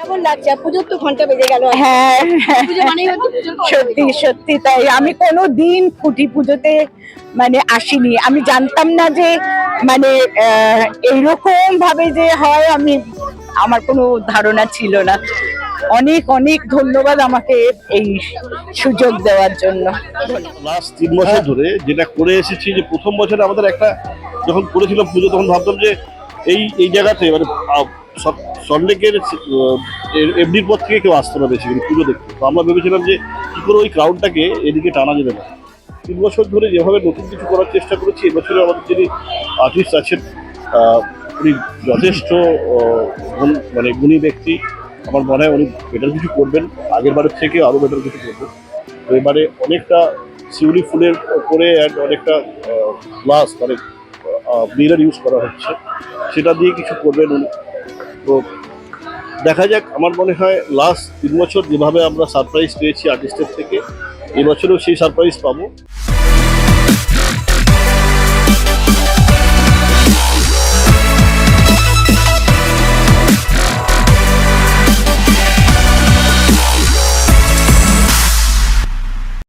কেমন লাগছে? পুজোর তো ঘণ্টা বেজে গেল হ্যাঁ হ্যাঁ। সত্যি সত্যি তাই। আমি কোনো দিন খুঁটি পুজোতে মানে আসিনি। আমি জানতাম না যে মানে আহ, এইরকম ভাবে যে হয় আমি আমার কোনো ধারণা ছিল না। অনেক অনেক ধন্যবাদ আমাকে এই সুযোগ দেওয়ার জন্য। লাস্ট তিন বছর ধরে যেটা করে এসেছি যে প্রথম বছরে আমাদের একটা যখন করেছিলাম পুজো তখন ভাবতাম যে এই এই জায়গাতে মানে সব- সল্টলেকের এফডির পর থেকে কেউ আসতো না বেশি করে, পুজো দেখতে। তো আমরা ভেবেছিলাম যে কি করে ওই ক্রাউডটাকে এদিকে টানা যেতে পারে তিন বছর ধরে যেভাবে নতুন কিছু করার চেষ্টা করেছি, এবছরে আমাদের যিনি আর্টিস্ট আছেন উনি যথেষ্ট মানে গুণী ব্যক্তি। আমার মনে হয় উনি বেটার কিছু করবেন। আগের বারের থেকে আরও বেটার কিছু করবেন। তো এবারে অনেকটা শিউলি ফুলের উপরে and অনেকটা গ্লাস মানে মিরার ইউজ করা হচ্ছে। সেটা দিয়ে কিছু করবেন উনি। তো দেখা যাক, আমার মনে হয় লাস্ট তিন বছর যেভাবে আমরা সারপ্রাইজ পেয়েছি আর্টিস্টের থেকে, এবছরেও সেই সারপ্রাইজ পাবো।